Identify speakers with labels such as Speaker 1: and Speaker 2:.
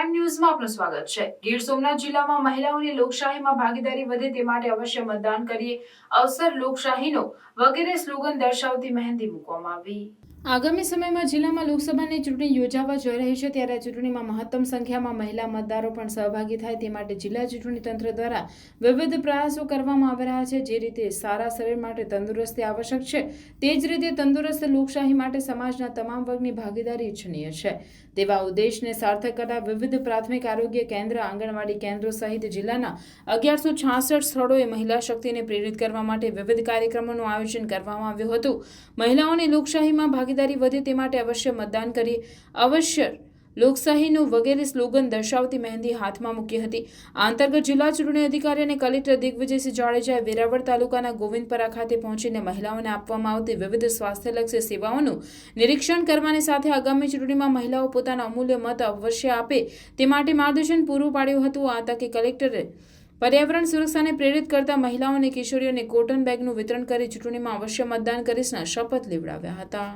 Speaker 1: Crime ન્યૂઝમાં આપનું સ્વાગત છે. ગીર સોમનાથ જિલ્લામાં મહિલાઓની લોકશાહીમાં ભાગીદારી વધે તે માટે અવશ્ય મતદાન કરીએ. અવસર લોકશાહીનો વગેરે સ્લોગન દર્શાવતી મહેંદી મૂકવામાં આવી. આગામી સમયમાં જિલ્લામાં લોકસભાની ચૂંટણી યોજાવા જઈ રહી છે, ત્યારે આ ચૂંટણીમાં મહત્તમ સંખ્યામાં મહિલા મતદારો પણ સહભાગી થાય તે માટે જિલ્લા ચૂંટણી તંત્ર દ્વારા વિવિધ પ્રયાસો કરવામાં આવી રહ્યા છે, જે રીતે સારા શરીર માટે તંદુરસ્તી આવશ્યક છે, તે જ રીતે તંદુરસ્ત લોકશાહી માટે સમાજના તમામ વર્ગની ભાગીદારી ઇચ્છનીય છે. તેવા ઉદ્દેશને સાર્થક કરતા વિવિધ પ્રાથમિક આરોગ્ય કેન્દ્ર, આંગણવાડી કેન્દ્રો સહિત જિલ્લાના અગિયારસો છાસઠ સ્થળોએ મહિલા શક્તિને પ્રેરિત કરવા માટે વિવિધ કાર્યક્રમોનું આયોજન કરવામાં આવ્યું હતું. મહિલાઓની લોકશાહીમાં ભાગીદારી વધે તે માટે અવશ્ય મતદાન કરી અવશ્ય લોકશાહીનું વગેરે સ્લોગન દર્શાવતી મહેંદી હાથમાં મૂકી હતી. આ અંતર્ગત જિલ્લા ચૂંટણી અધિકારી અને કલેક્ટર દિગ્વિજયસિંહ જાડેજાએ વેરાવળ તાલુકાના ગોવિંદપરા ખાતે પહોંચીને મહિલાઓને આપવામાં આવતી વિવિધ સ્વાસ્થ્યલક્ષી સેવાઓનું નિરીક્ષણ કરવાની સાથે આગામી ચૂંટણીમાં મહિલાઓ પોતાનો અમૂલ્ય મત અવશ્ય આપે તે માટે માર્ગદર્શન પૂરું પાડ્યું હતું. આ તકે કલેક્ટરે પર્યાવરણ સુરક્ષાને પ્રેરિત કરતા મહિલાઓ અને કિશોરીઓને કોટન બેગનું વિતરણ કરી ચૂંટણીમાં અવશ્ય મતદાન કરીશના શપથ લેવડાવ્યા હતા.